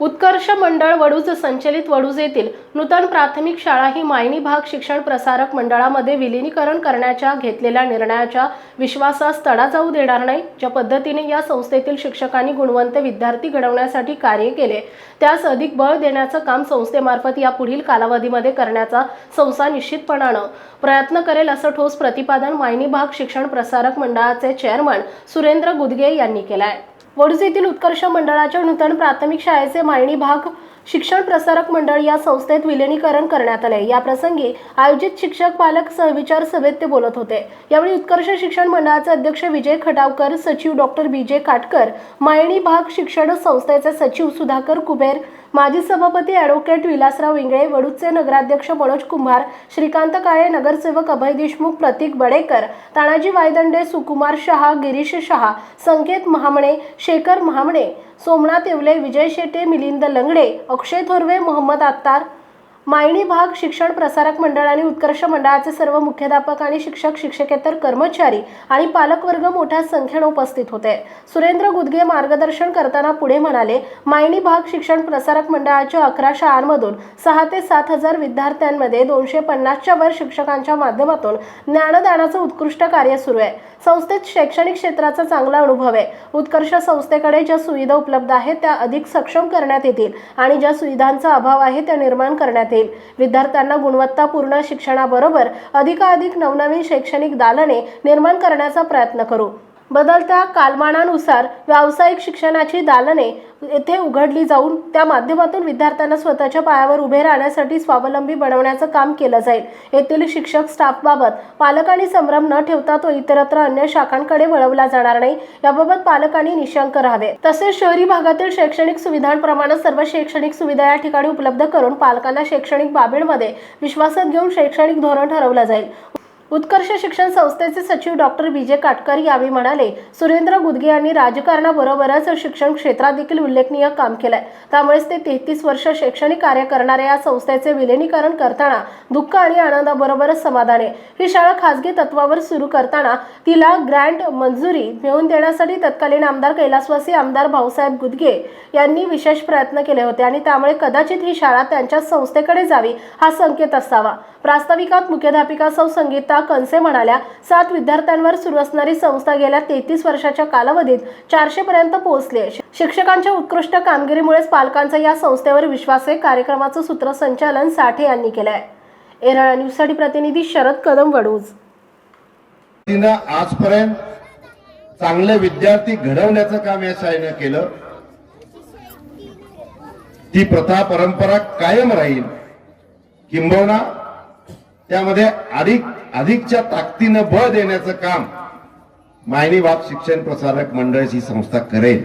Utkarsh Mandal Vaduj संचलित वडूज येथील नूतन प्राथमिक शाळा ही मायनी भाग शिक्षण प्रसारक मंडळामध्ये विलिनीकरण करण्याच्या घेतलेल्या निर्णयाच्या विश्वासास तडा जाऊ देणार नाही. ज्या पद्धतीने या संस्थेतील शिक्षकांनी गुणवंत विद्यार्थी घडवण्यासाठी कार्य केले त्यास अधिक बळ देण्याचं काम संस्थेमार्फत या पुढील कालावधीमध्ये करण्याचा संस्था निश्चितपणानं प्रयत्न करेल असं ठोस प्रतिपादन मायनी भाग शिक्षण प्रसारक मंडळाचे चेअरमन सुरेंद्र गुदगे यांनी केलं आहे वडूज येथील उत्कर्ष मंडळाच्या नूतन प्राथमिक शाळेचे मायणी भाग शिक्षण प्रसारक मंडळ या संस्थेत विलिनीकरण करण्यात आले या प्रसंगी आयोजित शिक्षक पालक सहविचार सभेत ते बोलत होते. यावेळी उत्कर्ष शिक्षण मंडळाचे अध्यक्ष विजय खटावकर सचिव डॉक्टर विजय काटकर मायणी भाग शिक्षण संस्थेचे सचिव सुधाकर कुबेर माजी सभापती ॲडव्होकेट विलासराव इंगळे वडूचे नगराध्यक्ष मनोज कुंभार श्रीकांत काळे नगरसेवक अभय देशमुख प्रतीक बडेकर तानाजी वायदंडे सुकुमार शहा गिरीश शहा संकेत महामणे शेखर महामणे सोमनाथ येवले विजय शेटे मिलिंद लंगडे अक्षय थोरवे मोहम्मद आत्तार मायणी भाग शिक्षण प्रसारक मंडळ आणि उत्कर्ष मंडळाचे सर्व मुख्याध्यापक आणि शिक्षक शिक्षकेतर कर्मचारी आणि पालकवर्ग मोठ्या संख्येने उपस्थित होते. सुरेंद्र गुदगे मार्गदर्शन करताना पुढे म्हणाले मायणी भाग शिक्षण प्रसारक मंडळाच्या अकरा शाळांमधून सहा ते सात हजार विद्यार्थ्यांमध्ये दोनशे पन्नासच्या वर शिक्षकांच्या माध्यमातून ज्ञानदानाचं उत्कृष्ट कार्य सुरू आहे. संस्थेत शैक्षणिक क्षेत्राचा चांगला अनुभव आहे. उत्कर्ष संस्थेकडे ज्या सुविधा उपलब्ध आहेत त्या अधिक सक्षम करण्यात येतील आणि ज्या सुविधांचा अभाव आहे त्या निर्माण करण्यात येईल विद्यार्थ्यांना गुणवत्तापूर्ण शिक्षणाबरोबर अधिकाधिक नवनवीन शैक्षणिक दालने निर्माण करण्याचा प्रयत्न करू. बदलत्या कालमानानुसार व्यावसायिक शिक्षणाची दालने येथे उघडली जाऊन त्या माध्यमातून विद्यार्थ्यांना स्वतःच्या पायावर उभे राहण्यासाठी स्वावलंबी बनवण्याचं काम केलं जाईल. येथील शिक्षक स्टाफबाबत पालकांनी संभ्रम न ठेवता तो इतरत्र अन्य शाखांकडे वळवला जाणार नाही याबाबत पालकांनी निशंक राहावे. तसेच शहरी भागातील शैक्षणिक सुविधांप्रमाणे सर्व शैक्षणिक सुविधा या ठिकाणी उपलब्ध करून पालकांना शैक्षणिक बाबींमध्ये विश्वासात घेऊन शैक्षणिक धोरण ठरवलं जाईल. उत्कर्ष शिक्षण संस्थेचे सचिव डॉक्टर विजय काटकर यावेळी म्हणाले सुरेंद्र गुदगे यांनी राजकारणाबरोबरच शिक्षण क्षेत्रात देखील उल्लेखनीय काम केलंय. त्यामुळेच ते तेहतीस वर्ष शैक्षणिक कार्य करणाऱ्या या संस्थेचे विलिनीकरण करताना दुःख आणि आनंदाबरोबरच समाधान आहे. ही शाळा खासगी तत्वावर सुरू करताना तिला ग्रँट मंजुरी मिळवून देण्यासाठी तत्कालीन आमदार कैलासवासी आमदार भाऊसाहेब गुदगे यांनी विशेष प्रयत्न केले होते आणि त्यामुळे कदाचित ही शाळा त्यांच्या संस्थेकडे जावी हा संकेत असावा. प्रास्ताविकात मुख्याध्यापिका सौ संगीता कंसे म्हणाल्या सात विद्यार्थ्यांवर सुरू असणारी संस्था गेल्या तेहतीस वर्षाच्या कालावधीत चारशे पर्यंत पोहोचली आहे. शिक्षकांच्या उत्कृष्ट कामगिरीमुळेच पालकांचा या संस्थेवर विश्वास आहे कार्यक्रमाचं सूत्रसंचालन साठे यांनी केलं आहे एरळा न्यूजसाठी प्रतिनिधी शरद कदम वडूज. आजपर्यंत चांगले विद्यार्थी घडवण्याचं काम या शाळेनं केलं. ती प्रथा परंपरा कायम राहील. किंबहुना त्यामध्ये अधिक अधिकच्या ताकदीनं बळ देण्याचं काम मायनी बाप शिक्षण प्रसारक मंडळ ही संस्था करेल.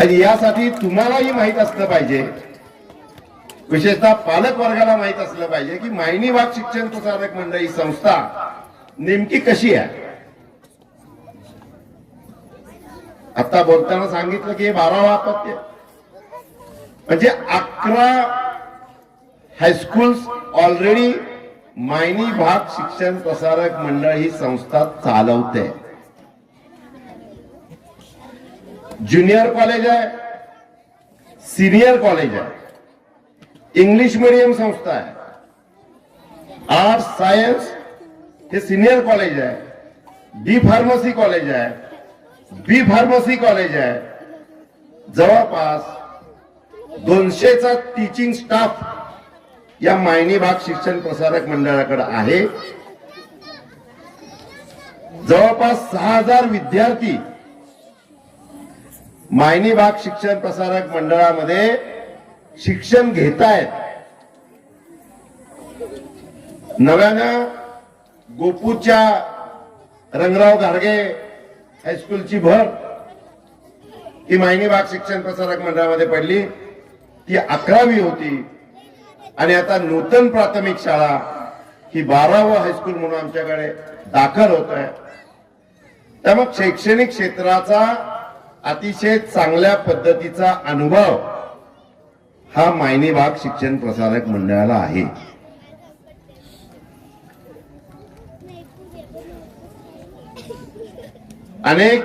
आणि यासाठी तुम्हालाही माहीत असलं पाहिजे विशेषतः पालक वर्गाला माहीत असलं पाहिजे की मायनी बाप शिक्षण प्रसारक मंडळ ही संस्था नेमकी कशी आहे? आता बोलताना सांगितलं की हे बारावा अपत्य. म्हणजे अकरा हायस्कूल्स ऑलरेडी मायनी भाग शिक्षण प्रसारक मंडळ ही संस्था चालवते ज्युनियर कॉलेज आहे सिनियर कॉलेज आहे इंग्लिश मीडियम संस्था आहे आर्ट्स सायन्स हे सिनियर कॉलेज आहे डी फार्मसी कॉलेज आहे बी फार्मसी कॉलेज आहे जवळपास दोनशेचा टीचिंग स्टाफ या मायनी भाग शिक्षण प्रसारक मंडळाकडे आहे. जवळपास सहा हजार विद्यार्थी मायनी भाग शिक्षण प्रसारक मंडळामध्ये शिक्षण घेतायत. नव्यानं गोपूरच्या रंगराव घारगे हायस्कूलची भर ही मायनी भाग शिक्षण प्रसारक मंडळामध्ये पडली. ती अकरावी होती. आणि आता नूतन प्राथमिक शाळा ही बारावं हायस्कूल म्हणून आमच्याकडे दाखल होत आहे. त्यामुळे शैक्षणिक क्षेत्राचा अतिशय चांगल्या पद्धतीचा अनुभव हा मायनी भाग शिक्षण प्रसारक मंडळाला आहे. अनेक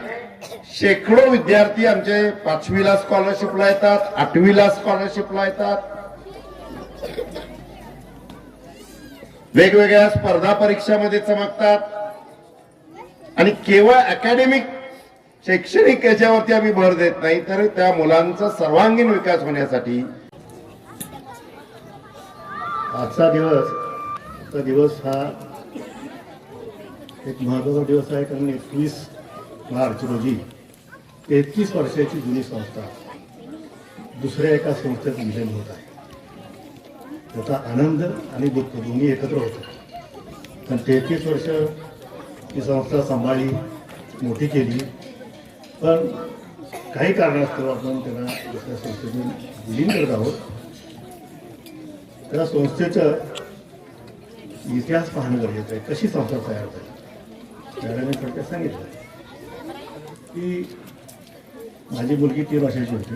शेकडो विद्यार्थी आमचे पाचवीला स्कॉलरशिपला येतात आठवीला स्कॉलरशिपला येतात. वेगवेगळ्या स्पर्धा परीक्षामध्ये चमकतात. आणि केवळ अकॅडमिक शैक्षणिक याच्यावरती आम्ही भर देत नाही तर त्या मुलांचा सर्वांगीण विकास होण्यासाठी आजचा दिवस आजचा दिवस हा एक महत्त्वाचा दिवस आहे कारण एकवीस मार्च रोजी तेहतीस वर्षाची जुनी संस्था दुसऱ्या एका संस्थेत विलीन होत आहे. त्याचा आनंद आणि दुःख दोन्ही एकत्र होतं. पण तेहतीस वर्ष ही संस्था सांभाळली मोठी केली. पण काही कारणास्तव आपण त्याला दुसऱ्या संस्थेतून विलीन करत आहोत. त्या संस्थेचं इतिहास पाहणं गरजेचं आहे. कशी संस्था तयार झाली? त्यावेळेला मी थोडक्यात सांगितलं की माझी मुलगी तीन वर्षाची होती.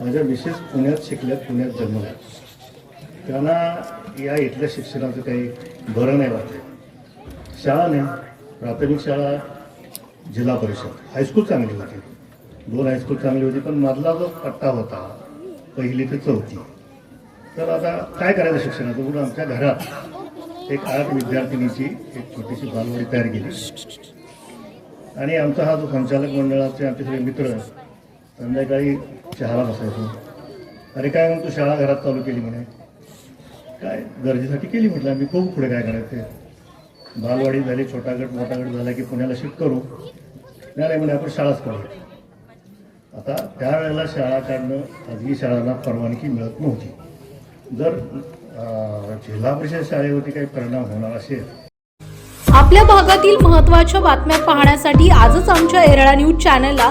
माझ्या विशेष पुण्यात शिकल्यात पुण्यात जन्मल्या त्यांना या इथल्या शिक्षणाचं काही बरं नाही वाटलं. शाळा नाही प्राथमिक शाळा जिल्हा परिषद. हायस्कूल चांगली होती. दोन हायस्कूल चांगली होती पण मधला जो पट्टा होता पहिली ते चौथी. तर आता काय करायचं शिक्षणाचं? म्हणून आमच्या घरात एक आठ विद्यार्थिनीची एक छोटीशी बालवाडी तयार केली. आणि आमचा हा जो संचालक मंडळाचे आमचे सगळे मित्र संध्याकाळी चहाला बसायचो. अरे काय म्हणतो शाळा घरात चालू केली म्हणे. काय गरजेसाठी केली म्हटलं आम्ही खूप पुढे काय करायचं बालवाडी झाली छोटा गट मोठा गट झाला की पुण्याला शिफ्ट करू. नाही म्हणे आपण शाळाच करू. आता त्यावेळेला शाळा काढणं खाजगी शाळांना परवानगी मिळत नव्हती. जर जिल्हा परिषद शाळेवरती काही परिणाम होणार असेल. आपल्या भागातील महत्त्वाच्या बातम्या पाहण्यासाठी आजच आमच्या एरळा न्यूज चॅनलला